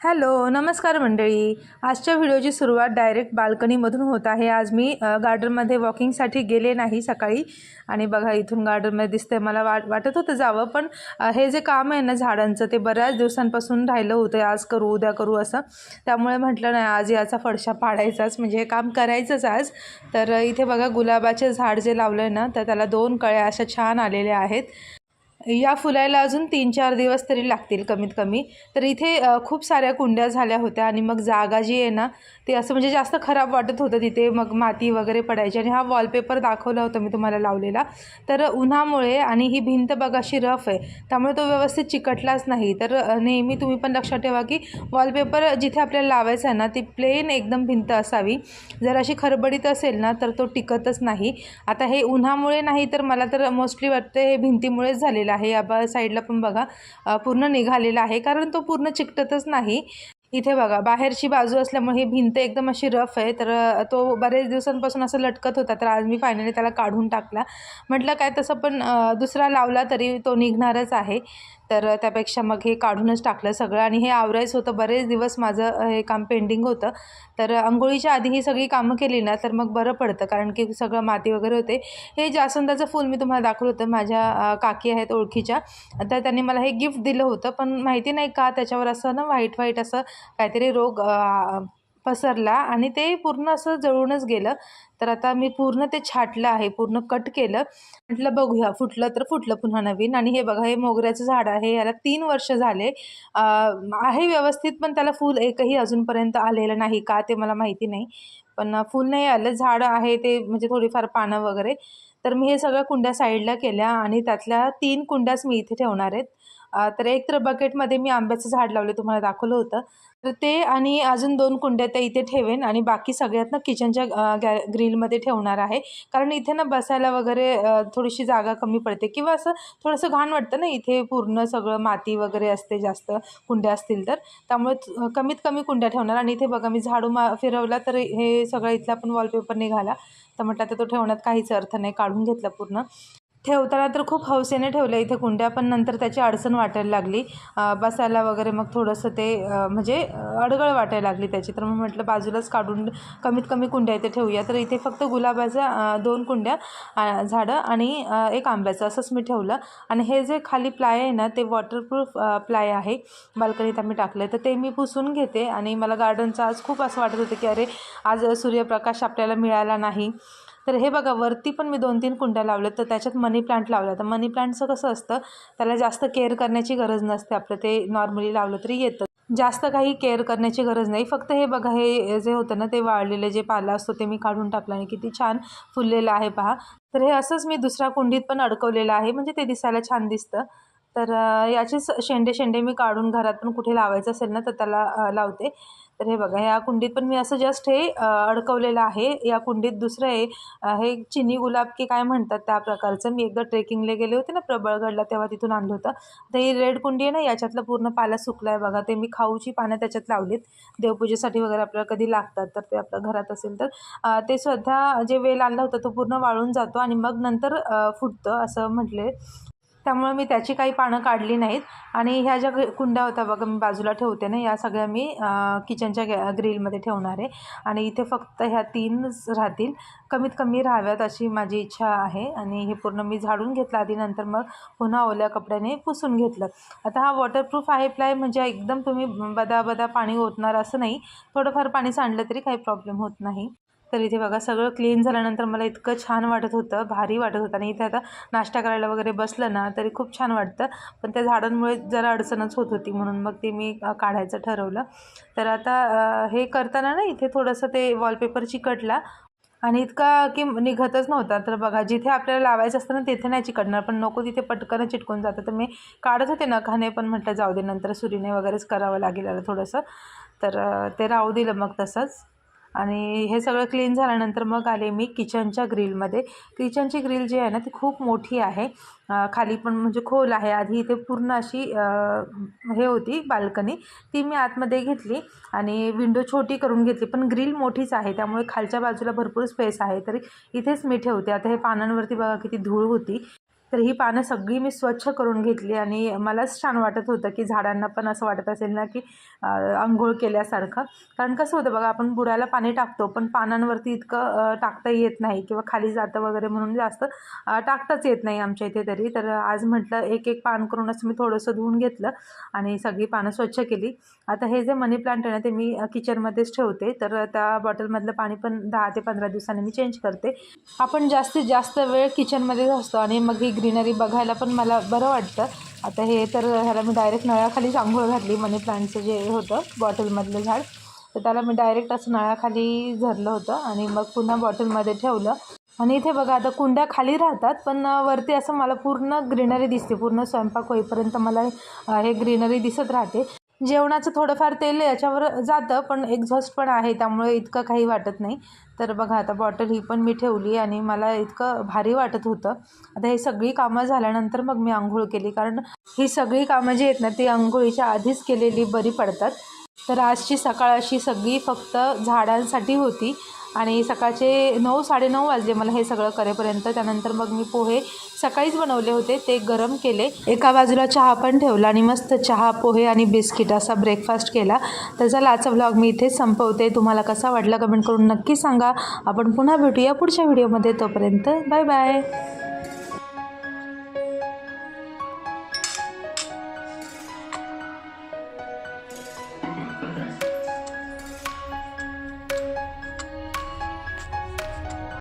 Hello नमस्कार मंडळी. आजच्या व्हिडिओची सुरुवात डायरेक्ट बाल्कनीमधून होत आहे. आज मी गार्डनमध्ये वॉकिंगसाठी गेले नाही सकाळी. आणि बघा इथून गार्डनमध्ये दिसतंय. मला वाट वाटत होतं जावं पण हे जे काम आहे ना झाडांचं ते बऱ्याच दिवसांपासून राहिलं होतं. आज करू उद्या करू असं. त्यामुळे म्हटलं नाही आज याचा फडशा पाडायचाच. म्हणजे हे काम करायचंच आज. तर इथे बघा गुलाबाचे झाड जे लावलं आहे ना तर त्याला दोन कळ्या अशा छान आलेल्या आहेत. या फुलायला अजून तीन चार दिवस तरी लागतील कमीत कमी. तर इथे खूप साऱ्या कुंड्या झाल्या होत्या आणि मग जागा जी आहे ना ते असं म्हणजे जास्त खराब वाटत होतं तिथे. मग माती वगैरे पडायची आणि हा वॉलपेपर दाखवला होता मी तुम्हाला लावलेला. तर उन्हामुळे आणि ही भिंत बघाशी रफ आहे त्यामुळे तो व्यवस्थित चिकटलाच नाही. तर नेहमी तुम्ही पण लक्षात ठेवा की वॉलपेपर जिथे आपल्याला लावायचा आहे ना ती प्लेन एकदम भिंत असावी. जर अशी खरबडीत असेल ना तर तो टिकतच नाही. आता हे उन्हामुळे नाही तर मला तर मोस्टली वाटतं हे भिंतीमुळेच झालेलं आहे. या साईडला पण बघा पूर्ण निघालेला आहे. कारण तो पूर्ण चिकटतच नाही. इथे बघा बाहेरची बाजू असल्यामुळे ही भिंत एकदम अशी रफ आहे. तर तो बरेच दिवसांपासून असं लटकत होता. तर आज मी फायनली त्याला काढून टाकला. म्हटलं काय तसं पण दुसरा लावला तरी तो निघणारच आहे. तर त्यापेक्षा मग हे काढूनच टाकलं सगळं आणि हे आवरायचं होतं. बरेच दिवस माझं हे काम पेंडिंग होतं. तर अंघोळीच्या आधी ही सगळी कामं केली ना तर मग बरं पडतं. कारण की सगळं माती वगैरे होते. हे जास्वंदाचं फूल मी तुम्हाला दाखवलं होतं. माझ्या काकी आहेत ओळखीच्या. तर त्यांनी मला हे गिफ्ट दिलं होतं. पण माहिती नाही का त्याच्यावर असं ना व्हाईट व्हाईट असं काहीतरी रोग पसरला आणि ते पूर्ण असं जळूनच गेलं. तर आता मी पूर्ण ते छाटलं आहे पूर्ण कट केलं. म्हटलं बघूया फुटलं तर फुटलं पुन्हा नवीन. आणि हे बघा हे मोगऱ्याचं झाड आहे याला तीन वर्ष झाले. आहे व्यवस्थित पण त्याला फूल एकही अजूनपर्यंत आलेलं नाही का ते मला माहिती नाही. पण फूल नाही आलं. झाड आहे ते म्हणजे थोडीफार पानं वगैरे. तर मी हे सगळ्या कुंड्या साईडला केल्या आणि त्यातल्या तीन कुंड्याच मी इथे ठेवणार आहेत. तर एक तर बकेटमध्ये मी आंब्याचं झाड लावले तुम्हाला दाखवलं होतं. तर ते आणि अजून दोन कुंड्या त्या इथे ठेवेन आणि बाकी सगळ्यात ना किचनच्या गॅ ग्रिलमध्ये ठेवणार आहे. कारण इथे ना बसायला वगैरे थोडीशी जागा कमी पडते किंवा असं थोडंसं घाण वाटतं ना इथे पूर्ण सगळं माती वगैरे असते जास्त कुंड्या असतील तर. त्यामुळे कमीत कमी कुंड्या ठेवणार आणि इथे बघा मी झाडू मा फिरवला तर हे सगळं इथला पण वॉलपेपर निघाला. तर म्हटलं तर तो ठेवण्यात काहीच अर्थ नाही काढून घेतला पूर्ण. ठेवताना तर खूप हौसेने ठेवलं इथे कुंड्या पण नंतर त्याची अडचण वाटायला लागली. बसायला वगैरे मग थोडंसं ते म्हणजे अडगळ वाटायला लागली त्याची. तर मग म्हटलं बाजूलाच काढून कमीत कमी कुंड्या इथे ठेवूया. तर इथे फक्त गुलाबाच्या दोन कुंड्या झाडं आणि एक आंब्याचं. असंच मी ठेवलं. आणि हे जे खाली प्लाय आहे ना ते वॉटरप्रूफ प्लाय आहे. बाल्कनीत आम्ही टाकलं तर ते मी पुसून घेते आणि मला गार्डनचं आज खूप असं वाटत होतं की अरे आज सूर्यप्रकाश आपल्याला मिळाला नाही. तर हे बघा वरती पण मी दोन तीन कुंड्या लावल्या तर त्याच्यात मनी प्लांट लावला. तर मनी प्लांटचं कसं असतं त्याला जास्त केअर करण्याची गरज नसते. आपलं ते नॉर्मली लावलं तरी येतं. जास्त काही केअर करण्याची गरज नाही. फक्त हे बघा हे जे होतं ना ते वाळलेलं जे पाला असतो ते मी काढून टाकलं आणि किती छान फुललेलं आहे पहा. तर हे असंच मी दुसऱ्या कुंडीत पण अडकवलेलं आहे. म्हणजे ते दिसायला छान दिसतं. तर याचेच शेंडे शेंडे मी काढून घरात पण कुठे लावायचं असेल ना तर त्याला लावते. तर हे बघा ह्या कुंडीत पण मी असं जस्ट हे अडकवलेलं आहे. या कुंडीत दुसरं आहे हे चिनी गुलाब की काय म्हणतात त्या प्रकारचं. मी एकदा ट्रेकिंगला गेले होते ना प्रबळगडला तेव्हा तिथून आणलं होतं. तर ही रेड कुंडी आहे ना याच्यातलं पूर्ण पाला सुकला आहे बघा. ते मी खाऊची पानं त्याच्यात लावलीत. देवपूजेसाठी वगैरे आपल्याला कधी लागतात तर ते आपल्या घरात असेल तर. ते सध्या जे वेल आणला होता तो पूर्ण वाळून जातो आणि मग नंतर फुटतं असं म्हटले. त्यामुळे मी त्याची काही पानं काढली नाहीत. आणि ह्या ज्या कुंड्या होत्या बघा मी बाजूला ठेवते ना या सगळ्या मी किचनच्या गॅ ग्रिलमध्ये ठेवणार आहे. आणि इथे फक्त ह्या तीनच राहतील. कमीत कमी राहाव्यात अशी माझी इच्छा आहे. आणि हे पूर्ण मी झाडून घेतलं. आधी नंतर मग पुन्हा ओल्या कपड्याने पुसून घेतलं. आता हा वॉटरप्रूफ आहे प्लाय म्हणजे एकदम तुम्ही बदा बदा पाणी ओतणार असं नाही. थोडंफार पाणी सांडलं तरी काही प्रॉब्लेम होत नाही. तर इथे बघा सगळं क्लीन झाल्यानंतर मला इतकं छान वाटत होतं भारी वाटत होतं. आणि इथे आता नाश्ता करायला वगैरे बसलं ना तरी खूप छान वाटतं. पण त्या झाडांमुळे जरा अडचणच होत होती म्हणून मग ते मी काढायचं ठरवलं. तर आता हे करताना ना इथे थोडंसं ते वॉलपेपर चिकटला. आणि इतका की निघतच नव्हता. तर बघा जिथे आपल्याला लावायचं असतं ना तिथे नाही चिकटणार. पण नको तिथे पटकन चिटकून जातं. तर मी काढत होते नखाने पण म्हटलं जाऊ दे नंतर सुरीने वगैरेच करावं लागेल थोडंसं. तर ते राहू दिलं मग तसंच. आणि हे सगळं क्लीन झाल्यानंतर मग आले मी किचनच्या ग्रिलमध्ये किचनची ग्रिल जी आहे ना ती खूप मोठी आहे. खाली पण म्हणजे खोल आहे. आधी इथे पूर्ण अशी हे होती बाल्कनी ती मी आतमध्ये घेतली आणि विंडो छोटी करून घेतली. पण ग्रिल मोठीच आहे. त्यामुळे खालच्या बाजूला भरपूर स्पेस आहे. तरी इथेच मी ठेवते. आता हे पानांवरती बघा किती धूळ होती. तर ही पानं सगळी मी स्वच्छ करून घेतली आणि मलाच छान वाटत होतं की झाडांना पण असं वाटत असेल ना की आंघोळ केल्यासारखं. कारण कसं होतं बघा आपण बुडाला पाणी टाकतो पण पानांवरती इतकं टाकता येत नाही किंवा खाली जातं वगैरे म्हणून जास्त टाकताच येत नाही आमच्या इथे तरी. तर आज म्हटलं एक एक पान करूनच मी थोडंसं धुवून घेतलं आणि सगळी पानं स्वच्छ केली. आता हे जे मनी प्लांट आहे ना ते मी किचनमध्येच ठेवते. तर त्या बॉटलमधलं पाणी पण दहा ते पंधरा दिवसांनी मी चेंज करते. आपण जास्तीत जास्त वेळ किचनमध्येच असतो आणि मग ही ग्रीनरी बघायला पण मला बरं वाटतं. आता हे तर ह्याला मी डायरेक्ट नळाखालीच आंघोळ घातली मनी प्लांटचं जे होतं बॉटलमधलं झाड. तर त्याला मी डायरेक्ट असं नळाखाली झरलं होतं आणि मग पुन्हा बॉटलमध्ये ठेवलं. आणि इथे बघा आता कुंड्या खाली राहतात पण वरती असं मला पूर्ण ग्रीनरी दिसते. पूर्ण स्वयंपाक होईपर्यंत मला हे ग्रीनरी दिसत राहते. जेवणाचं थोडंफार तेल याच्यावर जातं पण एक्झॉस्ट पण आहे त्यामुळे इतकं काही वाटत नाही. तर बघा आता बॉटल ही पण मी ठेवली आणि मला इतकं भारी वाटत होतं. आता हे सगळी कामं झाल्यानंतर मग मी आंघोळ केली कारण ही सगळी कामं जी आहेत ना ती आंघोळीच्या आधीच केलेली बरी पडतात. तर आजची सकाळ अशी सगळी फक्त झाडांसाठी होती. आणि सकाळचे नऊ साडेनऊ वाजले मला हे सगळं करेपर्यंत. त्यानंतर मग मी पोहे सकाळीच बनवले होते ते गरम केले. एका बाजूला चहा पण ठेवला आणि मस्त चहा पोहे आणि बिस्किट असा ब्रेकफास्ट केला. तर चला आजचा व्लॉग मी इथेच संपवते. तुम्हाला कसा वाटला कमेंट करून नक्की सांगा. आपण पुन्हा भेटूया पुढच्या व्हिडिओमध्ये तोपर्यंत बाय बाय